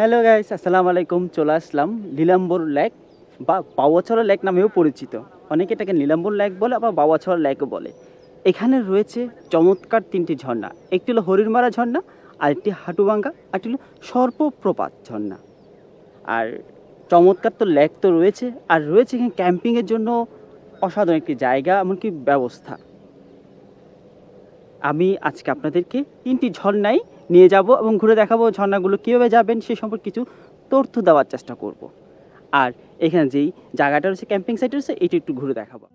Hello guys আসসালামু আলাইকুম চলে আসলাম নীলাম্বর লেক বা বাওয়াছড়া লেক নামেও পরিচিত। অনেকে এটাকে নীলাম্বর লেক বলে আবার বাওয়াছড়া লেকও বলে। এখানে রয়েছে চমৎকার তিনটি ঝর্ণা। একটি হলো হরিণমারা ঝর্ণা আর একটি হাটুভাঙ্গা আর একটি হলো সর্পপ্রপাত ঝর্ণা। আর চমৎকার তো লেক তো রয়েছে, আর রয়েছে এখানে ক্যাম্পিংয়ের জন্য অসাধারণ একটি জায়গা, এমনকি ব্যবস্থা। আমি আজকে আপনাদেরকে তিনটি ঝর্ণায় নিয়ে যাব এবং ঘুরে দেখাবো ঝর্ণাগুলো কীভাবে যাবেন সে সম্পর্কে কিছু তথ্য দেওয়ার চেষ্টা করব। আর এখানে যেই জায়গাটা রয়েছে ক্যাম্পিং সাইট রয়েছে, এটি একটু ঘুরে দেখাবো।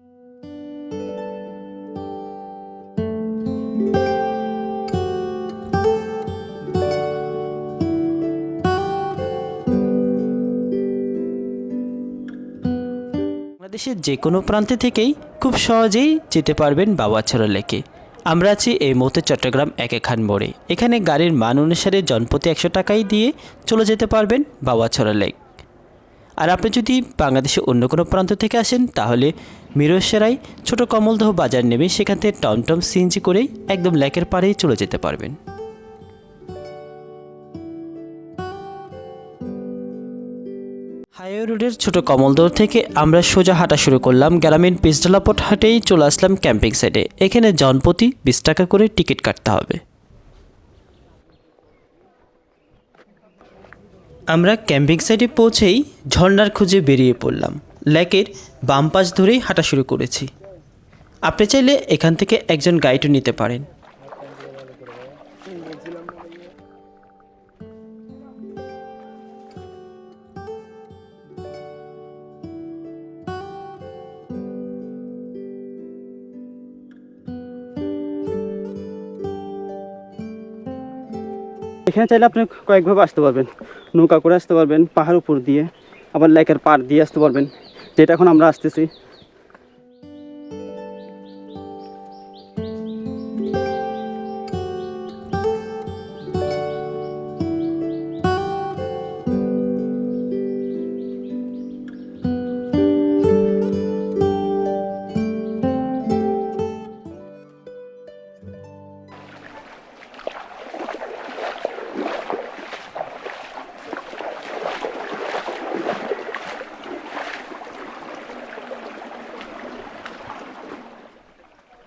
বাংলাদেশের যে কোনো প্রান্তে থেকেই খুব সহজেই যেতে পারবেন বাবা বাবাছড়া লেকে। আমরা আছি এই মুহূর্তে চট্টগ্রাম একে খান মোড়ে। এখানে গাড়ির মান অনুসারে জনপ্রতি একশো টাকাই দিয়ে চলে যেতে পারবেন বাবাছড়া লেক। আর আপনি যদি বাংলাদেশের অন্য কোনো প্রান্ত থেকে আসেন, তাহলে মিরসেরাই ছোট কমলদহ বাজার নেমে সেখান থেকে টমটম সিএনজি করেই একদম লেকের পাড়েই চলে যেতে পারবেন। হাইওয়ে রোডের ছোট কমলদর থেকে আমরা সোজা হাঁটা শুরু করলাম গ্রামীণ পিসডালাপট হাটেই চলে আসলাম ক্যাম্পিং সাইটে এখানে জনপ্রতি বিশ টাকা করে টিকিট কাটতে হবে। আমরা ক্যাম্পিং সাইটে পৌঁছেই ঝর্ণার খুঁজে বেরিয়ে পড়লাম। লেকের বাম পাশ ধরেই হাঁটা শুরু করেছি। আপনি চাইলে এখান থেকে একজন গাইডও নিতে পারেন। এখানে চাইলে আপনি কয়েকভাবে আসতে পারবেন। নৌকা করে আসতে পারবেন, পাহাড় উপর দিয়ে, আবার লেকের পাড় দিয়ে আসতে পারবেন, যেটা এখন আমরা আসতেছি।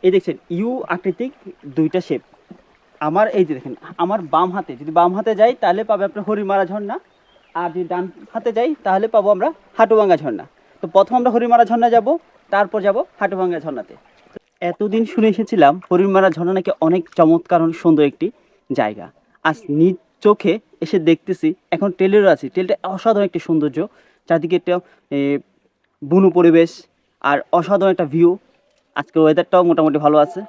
এই দেখছেন, ইউ আকৃতিক দুইটা শেপ আমার এই যে দেখেন, আমার বাম হাতে, যদি বাম হাতে যাই, তাহলে পাবে আপনার হরিমারা ঝর্ণা। আর যদি ডান হাতে যাই, তাহলে পাবো আমরা হাটুভাঙ্গা ঝর্ণা। তো প্রথম আমরা হরিমারা ঝর্ণা যাব, তারপর যাব হাটুভাঙ্গা ঝর্ণাতে। এতদিন শুনে এসেছিলাম হরিমারা ঝর্ণা নাকি অনেক চমৎকার সুন্দর একটি জায়গা। আজ নিজ চোখে এসে দেখতেছি, এখন ট্রেলেরও আছি। ট্রেলটা অসাধারণ একটি সৌন্দর্য, চারদিকে একটা বুনো পরিবেশ, আর অসাধারণ একটা ভিউ আজকের ওয়েদারটাও মোটামুটি ভালো আছে।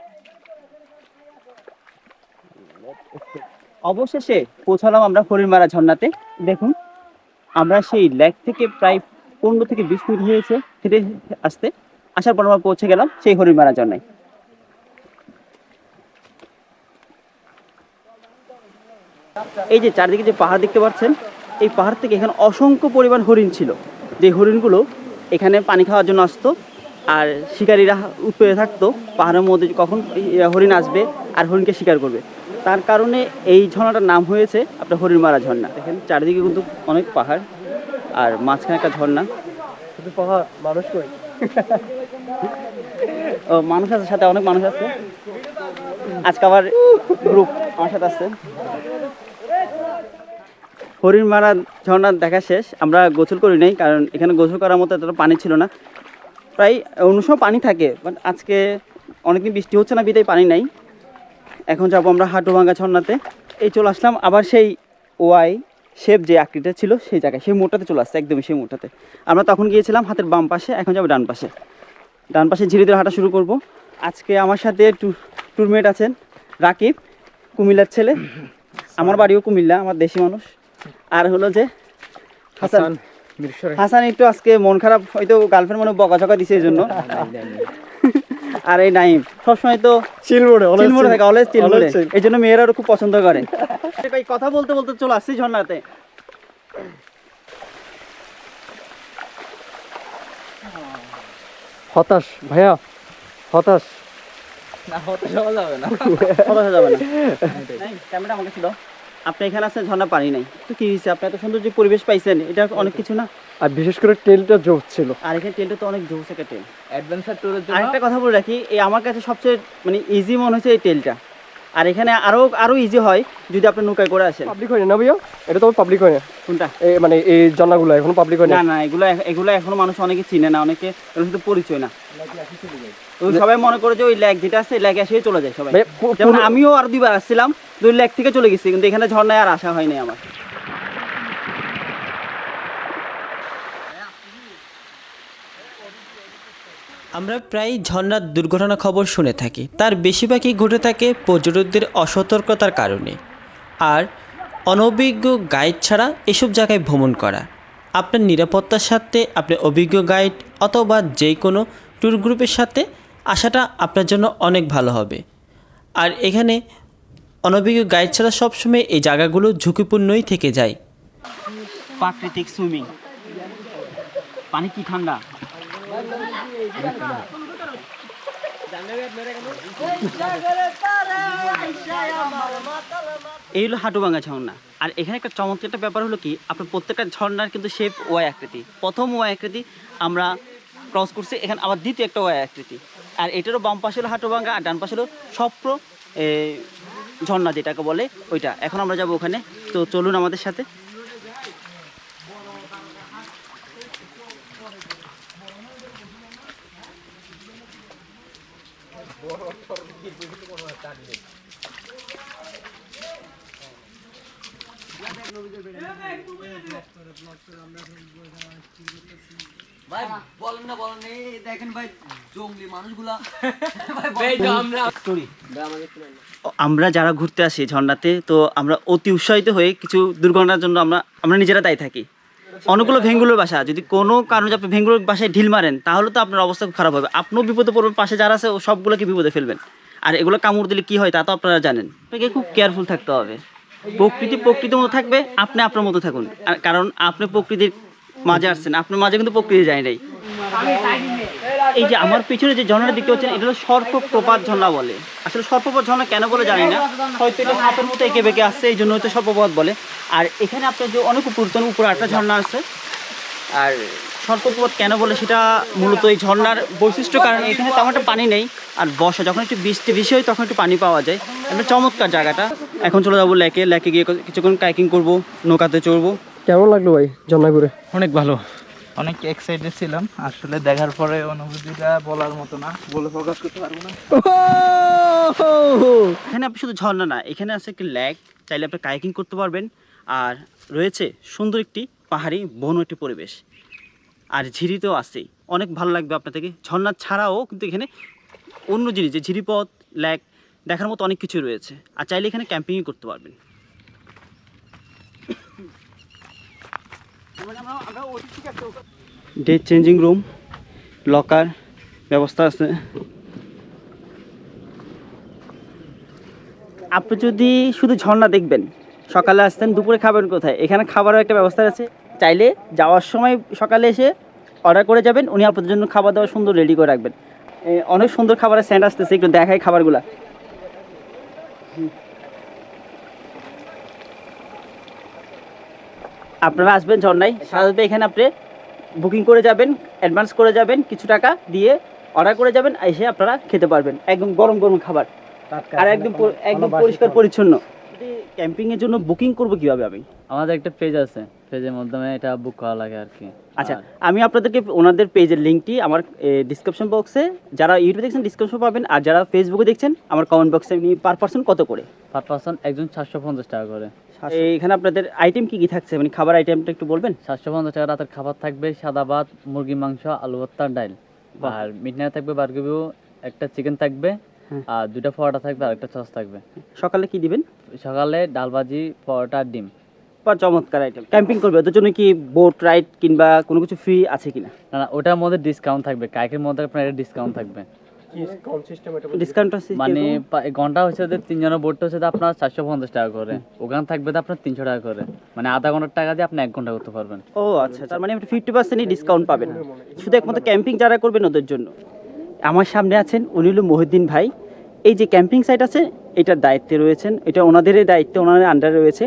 অবশেষে পৌঁছালাম আমরা হরিণমারা ঝর্ণাতে। দেখুন, আমরা সেই লেক থেকে প্রায় পনেরো থেকে বিশ মিনিট হয়েছে হেঁটে আসতে। আসার পর আমরা পৌঁছে গেলাম সেই হরিণমারা ঝর্ণায়। এই যে চারদিকে যে পাহাড় দেখতে পাচ্ছেন, এই পাহাড় থেকে এখানে অসংখ্য পরিমাণ হরিণ ছিল। যে হরিণগুলো এখানে পানি খাওয়ার জন্য আসতো আর শিকারীরা উৎপেতে থাকতো পাহাড়ের মধ্যে কখন হরিণ আসবে আর হরিণকে শিকার করবে। তার কারণে এই ঝর্ণাটার নাম হয়েছে আপনার হরিণমারা ঝর্ণা। দেখেন চারিদিকে কিন্তু অনেক পাহাড় আর মাঝখানে একটা ঝর্ণা। শুধু পাহাড় মানুষ কই? ও মানুষ আছে সাথে অনেক মানুষ আছে। আজকে আবার গ্রুপ আমার সাথে আছে। হরিণমারা ঝর্ণা দেখা শেষ আমরা গোসল করি নাই কারণ এখানে গোসল করার মতো এতটা পানি ছিল না। প্রায় অন্য সময় পানি থাকে বাট আজকে অনেকদিন বৃষ্টি হচ্ছে না বিদায় পানি নাই। এখন যাব আমরা হাটুভাঙ্গা ঝর্ণাতে। এই চলে আসলাম আবার সেই ওয়াই শেপ যে আকৃতিটা ছিল সেই জায়গায় সেই মোটাতে চলে আসছে একদমই সেই মোটাতে আমরা তখন গিয়েছিলাম হাতের বাম পাশে এখন যাব ডান পাশে। ডান পাশে ধীরে ধীরে হাঁটা শুরু করব। আজকে আমার সাথে ট্যুর ট্যুরমেট আছেন রাকিব কুমিল্লার ছেলে। আমার বাড়িও কুমিল্লা আমার দেশি মানুষ। আর হলো যে হাসান। হাসান একটু আজকে মন খারাপ হয়তো গার্লফ্রেন্ড মনে হয় বকাঝকা দিছে এই জন্য আর এই নাইম সবসময় তো চিলমোড়ে চিলমোড়ে থাকে অলওয়েজ চিলমোড়ে এই জন্য মেয়েরাও খুব পছন্দ করে। ভাই কথা বলতে বলতে চলে আসছি ঝর্ণাতে। হতাশ ভাইয়া হতাশ। কথা যাবে না। ক্যামেরা আমাকে ছিল। আপনি এখানে আছেন ঝর্ণা পানি নাই। তো কি হয়েছে আপনি এত সুন্দর যে পরিবেশ পাইছেন এটা অনেক কিছু না? আর বিশেষ করে টেলটা জোর ছিল। আর এখানে টেলটা তো অনেক জোর থাকে টেল অ্যাডভেঞ্চার ট্যুরের জন্য? আরেকটা কথা বলে রাখি এই আমার কাছে সবচেয়ে মানে ইজি মনে হচ্ছে এই টেলটা আর এখানে আরও আরও ইজি হয় যদি আপনি নৌকায় করে আসেন। পাবলিক হয় না ভাইয়া? এটা তো পাবলিক হয় না। কোনটা? এই মানে এই জন্নাগুলো এখন পাবলিক হয় না? না না এগুলো এগুলো এখনও মানুষ অনেকে চিনে না অনেকে এর শুধু পরিচয় না। সবাই মনে করে যে ওই ল্যাগ যেটা আছে ল্যাগ এসে চলে যায় সবাই। যেমন আমিও আর দুইবার আসছিলাম দুই ল্যাগ থেকে চলে গেছি কিন্তু এখানে ঝর্ণায় আর আসা হয়নি আমার। আমরা প্রায় ঝর্ণার দুর্ঘটনা খবর শুনে থাকি। তার বেশিরভাগই ঘটে থাকে পর্যটকদের অসতর্কতার কারণে। আর অনভিজ্ঞ গাইড ছাড়া এসব জায়গায় ভ্রমণ করা। আপনার নিরাপত্তার সাথে, আপনার অভিজ্ঞ গাইড অথবা যে কোনো ট্যুর গ্রুপের সাথে আসাটা আপনার জন্য অনেক ভালো হবে। আর এখানে অনভিজ্ঞ গাইড ছাড়া সবসময় এই জায়গাগুলো ঝুঁকিপূর্ণই থেকে যায়। প্রাকৃতিক সুইমিং। পানি কি ঠান্ডা? এই হলো হাটুভাঙ্গা ঝর্ণা। আর এখানে একটা চমৎকার একটা ব্যাপার হলো কি আপনার প্রত্যেকটা ঝর্ণার কিন্তু শেপ ওয়াই আকৃতি। প্রথম ওয়াই আকৃতি আমরা ক্রস করছি এখানে আবার দ্বিতীয় একটা ওয়াই আকৃতি। আর এটারও বাম পাশে হলো হাটুভাঙ্গা আর ডান পাশে হলো স্বপ্র এ, ঝর্ণা যেটাকে বলে ওইটা। এখন আমরা যাব ওখানে। তো চলুন আমাদের সাথে। ভাই বলেন না বলেন এই দেখেন ভাই জঙ্গলি মানুষগুলা। আমরা যারা ঘুরতে আসি ঝর্ণাতে তো আমরা অতি উৎসাহিত হয়ে কিছু দুর্ঘটনার জন্য আমরা আমরা নিজেরা দায়ী থাকি। অনেকগুলো ভেঙ্গুলোর বাসা যদি কোনো কারণে আপনি ভেঙ্গুলোর বাসায় ঢিল মারেন তাহলে তো আপনার অবস্থা খুব খারাপ হবে। আপনিও বিপদে পড়বেন পাশে যারা আছে ও সবগুলোকে বিপদে ফেলবেন। আর এগুলো কামড় দিলে কি হয় তা তো আপনারা জানেন। আপনাকে খুব কেয়ারফুল থাকতে হবে। প্রকৃতি প্রকৃতির মতো থাকবে, আপনি আপনার মতো থাকুন। কারণ আপনি প্রকৃতির মাঝে আসছেন, আপনার মাঝে কিন্তু প্রকৃতি যায় নাই। এই যে আমার পিছনে যে ঝর্ণাটা দেখতে পাচ্ছেন, এটা হলো সর্পপ্রপাত ঝর্ণা বলে। আসলে সর্পপ্রপাত ঝর্ণা কেন বলে জানি না। হয়তো এটা সাপের মতো এঁকে বেঁকে আসছে, এই জন্য হয়তো সর্পপ্রপাত বলে। আর এখানে আপনার যে অনেক উপরতন উপরে একটা ঝর্ণা আছে আর সর্পপ্রপাত কেন বলে সেটা মূলত এই ঝর্ণার বৈশিষ্ট্য কারণে এখানে তেমন একটা পানি নেই। আর বর্ষা যখন একটু বৃষ্টি বেশি হয় তখন একটু পানি পাওয়া যায়। একটা চমৎকার জায়গাটা। এখন চলে যাব লেকে। লেকে গিয়ে কিছুক্ষণ কাইকিং করব নৌকাতে চড়বো। কেমন লাগল ভাই জন্না ঘুরে অনেক ভালো। অনেক এক্সাইটেড ছিলাম। আসলে দেখার পরে অনুভূতিটা বলার মতো না বলে প্রকাশ করতে পারব না। এখানে আপনি শুধু ঝর্ণা না এখানে আছে একটি ল্যাক চাইলে আপনি কাইকিং করতে পারবেন। আর রয়েছে সুন্দর একটি পাহাড়ি বন একটি পরিবেশ। আর ঝিরি তো আছেই অনেক ভালো লাগবে আপনাদেরকে। ঝর্ণা ছাড়াও কিন্তু এখানে অন্য জিনিস যে ঝিরিপথ ল্যাক দেখার মতো অনেক কিছু রয়েছে। আর চাইলে এখানে ক্যাম্পিংই করতে পারবেন। ডে চেঞ্জিং রুম লকার ব্যবস্থা আছে। আপনি যদি শুধু ঝর্ণা দেখবেন সকালে আসতেন দুপুরে খাবেন কোথায়? এখানে খাবারের একটা ব্যবস্থা আছে। চাইলে যাওয়ার সময় সকালে এসে অর্ডার করে যাবেন উনি আপনাদের জন্য খাবার দাবার সুন্দর রেডি করে রাখবেন। অনেক সুন্দর খাবারের স্যান্ড আসতেছে একটু দেখাই খাবারগুলা। আপনারা আসবেন ঝর্ণায় সাধারণত এখানে আপনি বুকিং করে যাবেন অ্যাডভান্স করে যাবেন কিছু টাকা দিয়ে অর্ডার করে যাবেন এসে আপনারা খেতে পারবেন। একদম গরম গরম খাবার। আর একদম একদম পরিষ্কার পরিচ্ছন্ন। ক্যাম্পিং এর জন্য বুকিং করব কীভাবে আমি? আমাদের একটা পেজ আছে পেজের মাধ্যমে এটা বুক করা লাগে আর কি আচ্ছা আমি আপনাদেরকে ওনাদের পেজের লিঙ্কটি আমার ডিসক্রিপশন বক্সে যারা ইউটিউবে দেখছেন ডিসক্রিপশন পাবেন আর যারা ফেসবুকে দেখছেন আমার কমেন্ট বক্সে আপনি পার পার্সন কত করে? পার পার্সন একজন সাতশো পঞ্চাশ টাকা করে। এখানে আপনাদের আইটেম কি কি থাকছে? মানে খাবার আইটেমটা একটু বলবেন? সাতশো পঞ্চাশ টাকা রাতের খাবার থাকবে সাদা ভাত মুরগি মাংস আলু ভর্তা ডাল। আর মিটনায় থাকবে বার্গিবিউ একটা চিকেন থাকবে। আর দুটা পরোটা থাকবে আর একটা সস থাকবে। সকালে কি দিবেন? সকালে ডাল ভাজি পরোটা আর ডিম। বা চমৎকার আইটেম ক্যাম্পিং করবে ওদের জন্য কি বোট রাইড কিংবা কোনো কিছু ফ্রি আছে কিনা? না না ওটার মধ্যে ডিসকাউন্ট থাকবে। কাইকের মধ্যে আপনার একটা ডিসকাউন্ট থাকবে। কি কোন সিস্টেম এটা ডিসকাউন্ট মানে ঘণ্টা হচ্ছে তিনজনের হচ্ছে আপনার চারশো পঞ্চাশ টাকা করে। ওখানে থাকবে তো আপনার তিনশো টাকা করে। মানে আধা ঘণ্টার টাকা দিয়ে আপনি এক ঘণ্টা করতে পারবেন। ও আচ্ছা তার মানে আপনি ফিফটি পার্সেন্টই ডিসকাউন্ট পাবেন। শুধু একমাত্র ক্যাম্পিং যারা করবেন ওদের জন্য? আমার সামনে আছেন উনি হলো মহিউদ্দিন ভাই। এই যে ক্যাম্পিং সাইট আছে এটার দায়িত্বে রয়েছেন এটা ওনাদেরই দায়িত্ব ওনাদের আন্ডারে রয়েছে।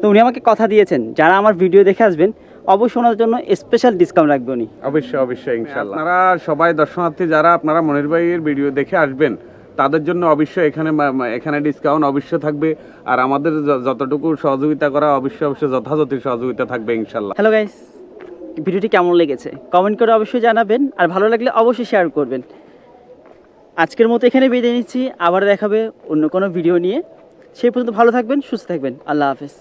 তো উনি আমাকে কথা দিয়েছেন যারা আমার ভিডিও দেখে আসবেন অবশ্যই ওনার জন্য স্পেশাল ডিসকাউন্ট রাখবে উনি। অবশ্যই অবশ্যই ইনশাল্লাহ আপনারা সবাই দর্শনার্থী যারা আপনারা মনির ভাইয়ের ভিডিও দেখে আসবেন তাদের জন্য অবশ্যই এখানে এখানে ডিসকাউন্ট অবশ্যই থাকবে। আর আমাদের যতটুকু সহযোগিতা করা অবশ্যই অবশ্যই যথাযথ সহযোগিতা থাকবে ইনশাল্লাহ হ্যালো গাইস ভিডিওটি কেমন লেগেছে? কমেন্ট করে অবশ্যই জানাবেন, আর ভালো লাগলে অবশ্যই শেয়ার করবেন। আজকের মতো এখানে বিদায় নিচ্ছি, আবার দেখাবে অন্য কোনো ভিডিও নিয়ে। সেই পর্যন্ত ভালো থাকবেন, সুস্থ থাকবেন। আল্লাহ হাফেজ।